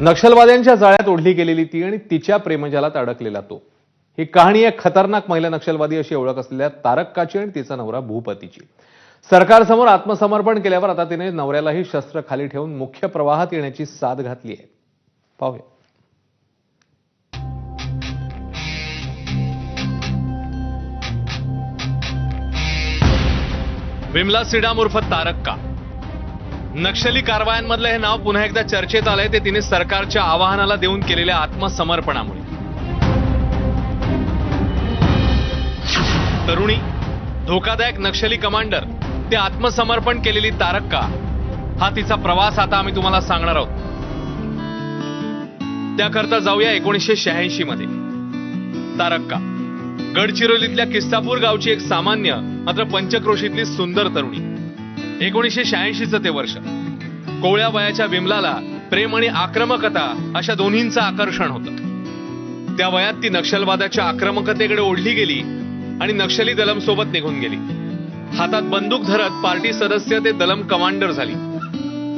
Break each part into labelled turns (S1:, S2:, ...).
S1: नक्षलवाद्यांच्या जाळ्यात ओढली गेलेली ती आणि तिच्या प्रेमजालात अडकलेला तो. ही कहाणी एक खतरनाक महिला नक्षलवादी अशी ओळख असलेल्या तारक्काची आणि तिचा नवरा भूपतीची. सरकारसमोर आत्मसमर्पण केल्यावर आता तिने नवऱ्यालाही शस्त्र खाली ठेवून मुख्य प्रवाहात येण्याची साथ घातली आहे. पाहूया. विमला सिडाम उर्फ तारक्का नक्षली कारवायांमधलं हे नाव पुन्हा एकदा चर्चेत आलंय. ते तिने सरकारच्या आवाहनाला देऊन केलेल्या आत्मसमर्पणामुळे. तरुणी धोकादायक नक्षली कमांडर ते आत्मसमर्पण केलेली तारक्का हा तिचा प्रवास आता आम्ही तुम्हाला सांगणार आहोत. त्याकरता जाऊया एकोणीसशे शहाऐंशी मध्ये तारक्का गडचिरोलीतल्या किस्तापूर गावची एक सामान्य मात्र पंचक्रोशीतली सुंदर तरुणी. एकोणीसशे शहाऐंशीचं ते वर्ष. कोवळ्या वयाच्या विमलाला प्रेम आणि आक्रमकता अशा दोन्हींचं आकर्षण होतं. त्या वयात ती नक्षलवादाच्या आक्रमकतेकडे ओढली गेली आणि नक्षली दलम सोबत निघून गेली. हातात बंदूक धरत पार्टी सदस्य ते दलम कमांडर झाली.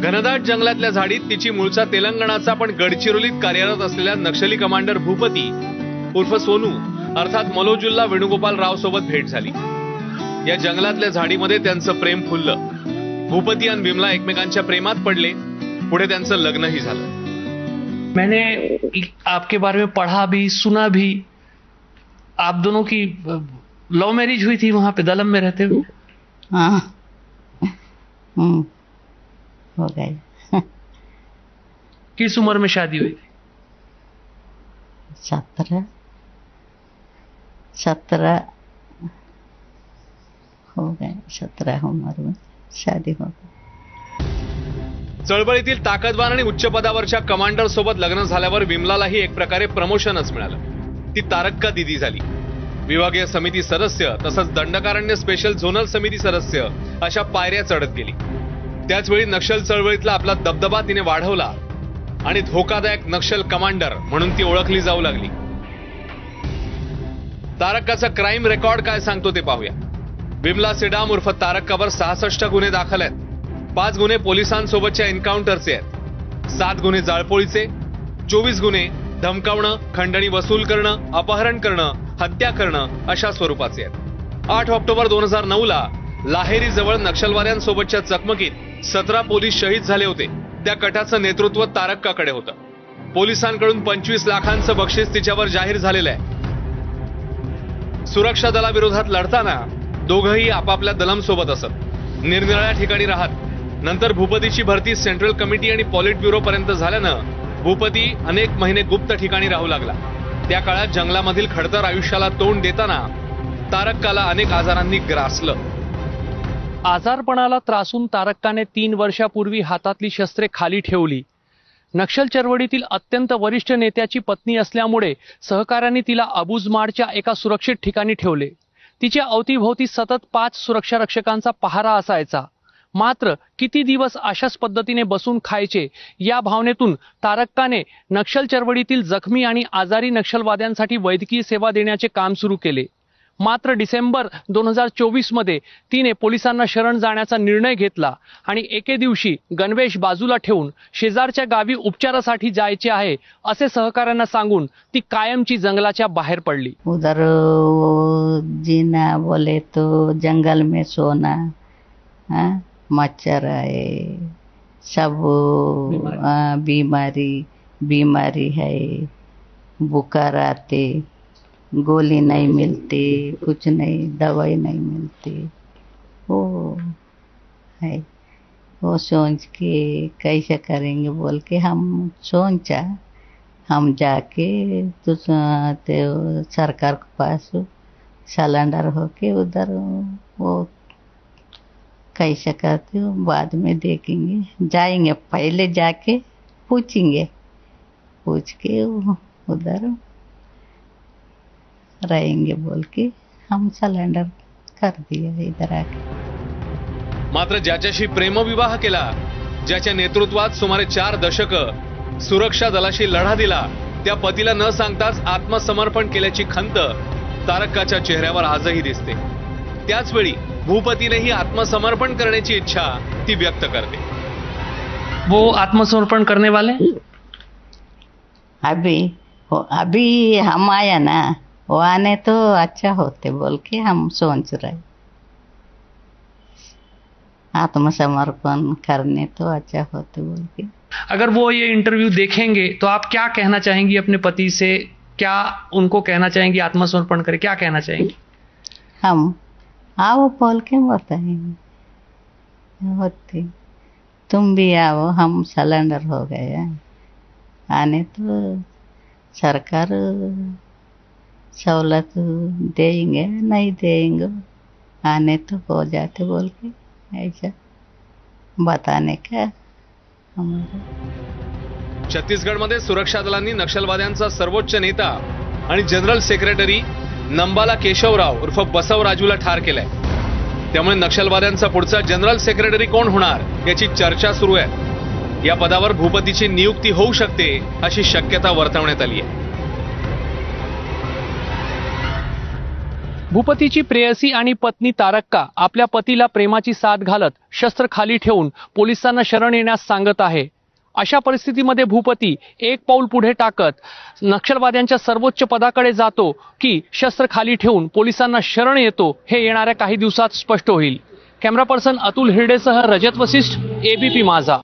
S1: घनदाट जंगलातल्या झाडीत तिची मूळचा तेलंगणाचा पण गडचिरोलीत कार्यरत असलेल्या नक्षली कमांडर भूपती उर्फ सोनू अर्थात मलोजुल्ला वेणुगोपाल राव सोबत भेट झाली. या जंगलातल्या झाडीमध्ये त्यांचं प्रेम फुललं. भूपती आणि विमला एकमेकांच्या प्रेमात पडले. पुढे त्यांचं लग्नही झालं.
S2: मैंने आपके बारे में पढ़ा भी सुना भी। आप दोनों की लव मैरिज हुई थी वहाँ पे दलम में रहते हुए?
S3: हाँ। हम्म। हो गई
S2: किस उम्र में शादी हुई थी?
S3: सत्रह। सत्रह। हो गए सत्रह उम्र में। शादी हो
S1: चळवळीतील ताकदवार आणि उच्च पदावरच्या कमांडर सोबत लग्न झाल्यावर विमलालाही एक प्रकारे प्रमोशनच मिळालं. ती तारक्का दिदी झाली. विभागीय समिती सदस्य तसंच दंडकारण्य स्पेशल झोनल समिती सदस्य अशा पायऱ्या चढत गेली. त्याचवेळी नक्षल चळवळीतला आपला दबदबा तिने वाढवला आणि धोकादायक नक्षल कमांडर म्हणून ती ओळखली जाऊ लागली. तारक्काचा क्राईम रेकॉर्ड काय सांगतो ते पाहूया. विमला सिडाम उर्फ तारक्कावर सहासष्ट गुन्हे दाखल आहेत. पाच गुन्हे पोलिसांसोबतच्या एन्काउंटरचे आहेत. सात गुन्हे जाळपोळीचे चोवीस गुन्हे धमकावणं खंडणी वसूल करणं अपहरण करणं हत्या करणं अशा स्वरूपाचे आहेत. आठ ऑक्टोबर दोन हजार नऊ ला लाहेरी जवळ नक्षलवाद्यांसोबतच्या चकमकीत सतरा पोलीस शहीद झाले होते. त्या कटाचं नेतृत्व तारक्काकडे होतं. पोलिसांकडून पंचवीस लाखांचं बक्षीस तिच्यावर जाहीर झालेलं आहे. सुरक्षा दलाविरोधात लढताना दोघंही आपापल्या दलमसोबत असत. निरनिराळ्या ठिकाणी राहत. नंतर भूपतीची भरती सेंट्रल कमिटी आणि पॉलिट ब्युरो पर्यंत झाल्यानं भूपती अनेक महिने गुप्त ठिकाणी राहू लागला. त्या काळात जंगलामधील खडतर आयुष्याला तोंड देताना तारक्काला अनेक आजारांनी ग्रासलं.
S2: आजारपणाला त्रासून तारक्काने तीन वर्षापूर्वी हातातली शस्त्रे खाली ठेवली. नक्षल चळवळीतील अत्यंत वरिष्ठ नेत्याची पत्नी असल्यामुळे सहकाऱ्यांनी तिला अबुजमाडच्या एका सुरक्षित ठिकाणी ठेवले. तिच्या अवतीभोवती सतत पाच सुरक्षा रक्षकांचा पहारा असायचा. मात्र किती दिवस अशाच पद्धतीने बसून खायचे या भावनेतून तारक्काने नक्षल चळवळीतील जखमी आणि आजारी नक्षलवाद्यांसाठी वैद्यकीय सेवा देण्याचे काम सुरू केले. मात्र डिसेंबर दोन हजार चोवीसमध्ये तिने पोलिसांना शरण जाण्याचा निर्णय घेतला आणि एके दिवशी गणवेश बाजूला ठेवून शेजारच्या गावी उपचारासाठी जायचे आहे असे सहकाऱ्यांना सांगून ती कायमची जंगलाच्या बाहेर पडली.
S3: उधर जीना बोले तो जंगल में सोना हाँ मच्छर आए सब हाँ, बीमारी बीमारी है बुखार आते गोली नहीं मिलती कुछ नहीं दवाई नहीं मिलती वो है वो सोच के कैसे करेंगे बोल के हम सोचा हम जाके तो ते सरकार के पास सिलेंडर होके उधर वो कैसे करते हो बाद में देखेंगे। जाएँगे, पहले जाके पूछेंगे। पूछ के उधर रहेंगे बोल के हम सिलेंडर कर दिया इधर आके।
S1: मात्र ज्याच्याशी प्रेमविवाह केला, ज्याच्या नेतृत्वात सुमारे चार दशक सुरक्षा दलाशी लढा दिला, त्या पतीला न सांगताच आत्मसमर्पण केल्याची खंत तारक्काच्या चेहऱ्यावर आजही दिसते. त्याच वेळी भूपतीनेही आत्मसमर्पण करण्याची इच्छा ती व्यक्त करते.
S2: वो आत्मसमर्पण करने वाले?
S3: अभी अभी हम आया ना वो आने तो अच्छा होते बोल के हम सोच रहे। आत्मसमर्पण करने तो अच्छा होते बोल के।
S2: अगर वो ये इंटरव्यू देखेंगे तो आप क्या कहना चाहेंगी अपने पति से? क्या उनको कहना चाहेंगी, आत्मसमर्पण करें, क्या कहना चाहेंगी?
S3: हम, आओ बोल के बताएँगे। होती, तुम भी आओ, हम सिलेंडर हो गए आने तो सरकार सहूलत देंगे, नहीं देंगे? आने तो हो जाते बोल के, ऐसा बताने का हमारा
S1: छत्तीसगडमध्ये सुरक्षा दलांनी नक्षलवाद्यांचा सर्वोच्च नेता आणि जनरल सेक्रेटरी नंबाला केशवराव उर्फ बसवराजूला ठार केलंय. त्यामुळे नक्षलवाद्यांचा पुढचा जनरल सेक्रेटरी कोण होणार याची चर्चा सुरू आहे. या पदावर भूपतीची नियुक्ती होऊ शकते अशी शक्यता वर्तवण्यात आली आहे.
S2: भूपतीची प्रेयसी आणि पत्नी तारक्का आपल्या पतीला प्रेमाची साथ घालत शस्त्र खाली ठेवून पोलिसांना शरण येण्यास सांगत आहे. अशा परिस्थितीमध्ये भूपती एक पाऊल पुढे टाकत नक्षलवाद्यांच्या सर्वोच्च पदाकडे जातो की शस्त्र खाली ठेवून पोलिसांना शरण येतो हे येणाऱ्या काही दिवसात स्पष्ट होईल. कॅमेरा पर्सन अतुल हिरडेसह रजत वसिष्ठ एबीपी माझा.